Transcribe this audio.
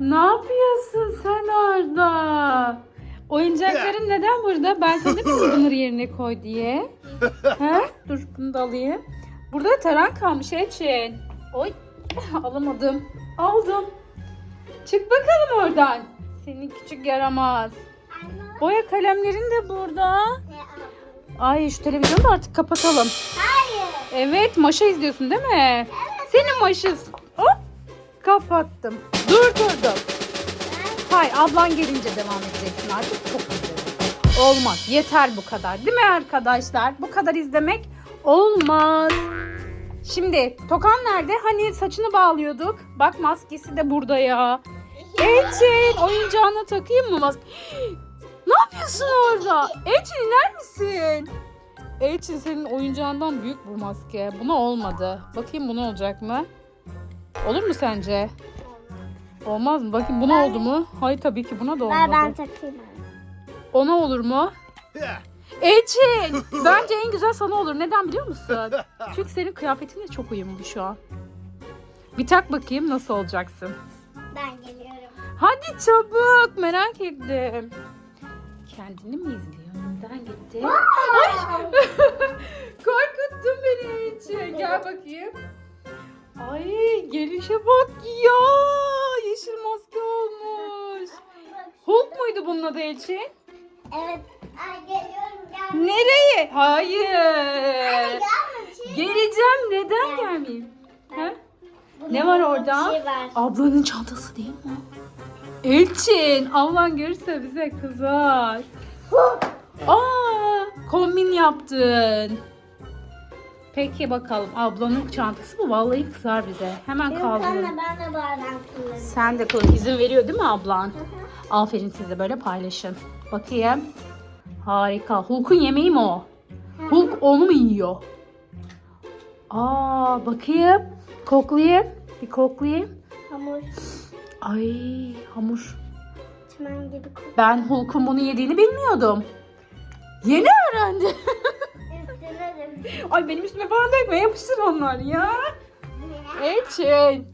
Ne yapıyorsun sen orada? Oyuncakların neden burada? Ben sana mi bunları yerine koy diye. Ha? Dur bunu da alayım. Burada taran kalmış Elçin. Oy alamadım. Aldım. Çık bakalım oradan. Senin küçük yaramaz. Boya kalemlerin de burada. Ay şu televizyonu da artık kapatalım. Hayır. Evet maşa izliyorsun değil mi? Senin maşız. Kapattım. Durdurdum. Hay ablan gelince devam edeceksin artık çok güzel. Olmaz yeter bu kadar değil mi arkadaşlar? Bu kadar izlemek olmaz. Şimdi Tokan nerede? Hani saçını bağlıyorduk. Bak maskesi de burada ya. Elçin oyuncağına takayım mı maske? Ne yapıyorsun orada? Elçin iner misin? Elçin senin oyuncağından büyük bu maske. Buna olmadı. Bakayım buna olacak mı? Olur mu sence? Olmaz mı? Bakayım buna oldu mu? Hayır tabii ki buna da olmadı. Ver ben takayım. Ona olur mu? Elçin! Bence en güzel sana olur. Neden biliyor musun? Çünkü senin kıyafetinle çok uyumlu şu an. Bir tak bakayım nasıl olacaksın. Ben geliyorum. Hadi çabuk merak ettim. Kendini mi izliyor? Neden gitti? Ay! Korkuttun beni Elçin. Gel bakayım. Ay gelişe bak ya. Yeşil maske olmuş. Hulk muydu bunun adı Elçin? Evet. Ay geliyorum gel. Nereye? Hayır. Geleceğim. Neden gelmeyeyim? Ha? Ne var orada? şey var. Ablanın çantası değil mi? Elçin, ablan görürse bize kızar. Aa, kombin yaptın. Peki bakalım ablanın çantası mı? Vallahi kızar bize. Hemen Yok anne kaldırın. ben de bardak kullanıyorum. Sen de kullan. izin veriyor değil mi ablan? Aferin size böyle paylaşın. Bakayım. Harika. Hulk'un yemeği mi o? Hulk onu mu yiyor? Aa bakayım. Koklayayım. Bir koklayayım. Hamur. Ay hamur. Çimen gibi kokuyor. Ben Hulk'un bunu yediğini bilmiyordum. Yeni öğrendim. Ay benim üstüme falan dökme yapıştır onlar ya. Elçin.